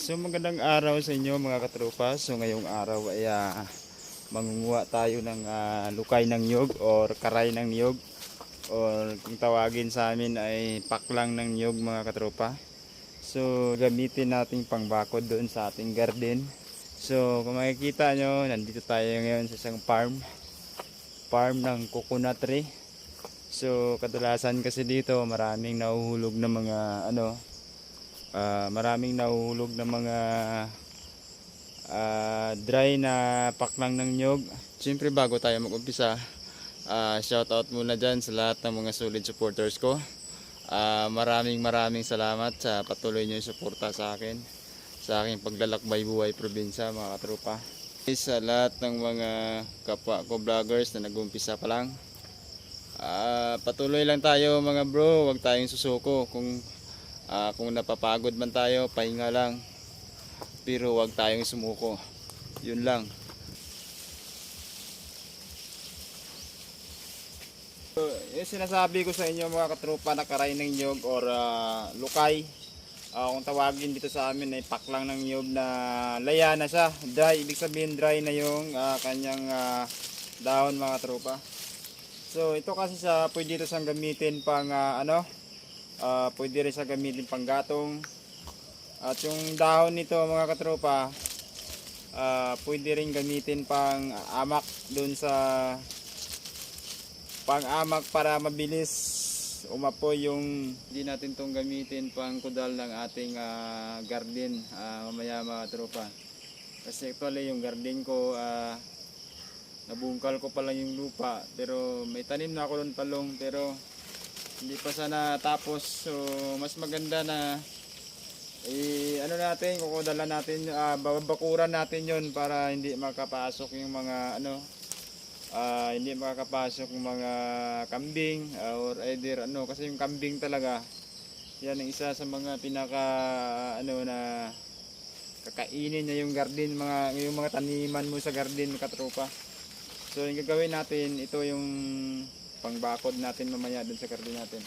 So magandang araw sa inyo mga katropa. So ngayong araw ay ah, mangunguha tayo ng ah, lukay ng niyog or karay ng niyog or kung tawagin sa amin ay paklang ng niyog mga katropa. So gamitin nating pangbakod doon sa ating garden. So kung makikita nyo, nandito tayo ngayon sa isang farm. Farm ng coconut tree. So kadalasan kasi dito maraming nahuhulog na mga ano Ah, maraming nahuhulog na mga ah, dry na paklang ng nyog. Siyempre bago tayo mag-umpisa, ah, shoutout muna dyan sa lahat ng mga solid supporters ko. Ah, maraming maraming salamat sa patuloy nyo suporta sa akin sa aking paglalakbay buhay probinsya mga katropa. Sa lahat ng mga kapwa ko vloggers na nag-umpisa pa lang, ah, patuloy lang tayo mga bro, huwag tayong susuko kung Ah, kung napapagod man tayo, pahinga lang. Pero wag tayong sumuko. Yun lang. So, yung sinasabi ko sa inyo mga katropa na karay ng nyog or ah, lukay. Ah, kung tawagin dito sa amin ay paklang ng nyog na laya na siya. Dry, ibig sabihin dry na yung ah, kanyang ah, dahon mga tropa. So ito kasi sa pwede ito siyang gamitin pang ah, ano Ah, pwede rin sa gamitin panggatong. At yung dahon nito mga katropa, ah, pwede rin gamitin pang amak dun sa pang amak para mabilis umapoy yung hindi natin tong gamitin pang kudal ng ating ah, garden ah, mamaya mga tropa. Kasi actually yung garden ko ah, nabungkal ko pa lang yung lupa pero may tanim na ako doon talong pero hindi pa sana tapos. So mas maganda na eh, ano natin kukudala natin ah, babakuran natin yon para hindi makapasok yung mga ano ah, hindi makakapasok yung mga kambing ah, or either ano kasi yung kambing talaga yan ang isa sa mga pinaka ano na kakainin niya yung garden mga yung mga taniman mo sa garden katropa. So yung gagawin natin ito yung pangbakod natin mamaya dun sa garden natin.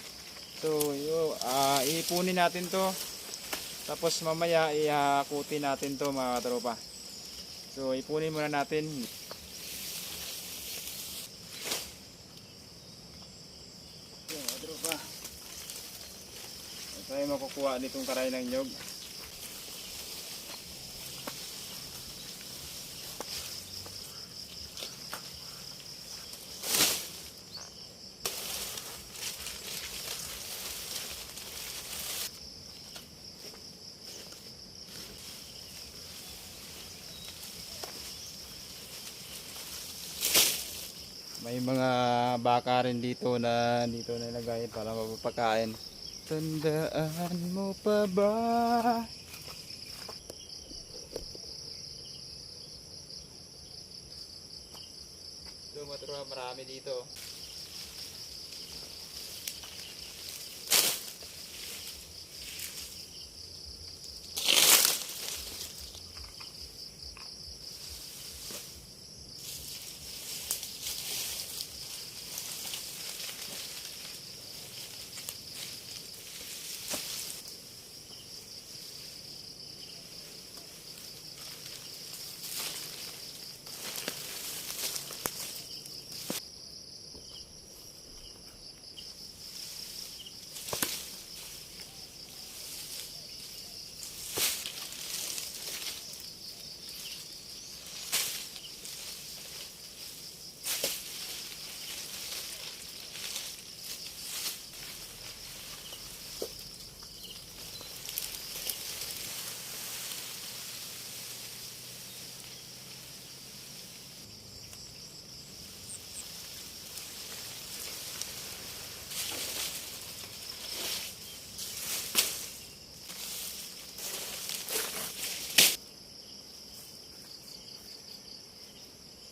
So, yo, ah ipunin natin to. Tapos mamaya ihakutin natin to mga katropa. So, ipunin muna natin. So, katropa. Ito tayo makukuha nitong karay ng nyog. May mga baka rin dito na dito na ilagay para mapapakain. Tandaan mo pa ba? Lumatro marami dito.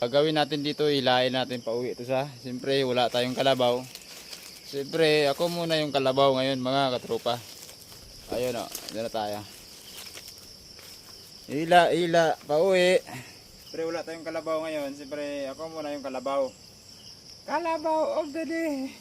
Gagawin natin dito, hilahin natin pauwi ito sa. Siyempre, wala tayong kalabaw. Siyempre, ako muna yung kalabaw ngayon, mga katropa. Ayun o, dyan na tayo. Hila, hila, pauwi. Siyempre, wala tayong kalabaw ngayon. Siyempre, ako muna yung kalabaw. Kalabaw of the day.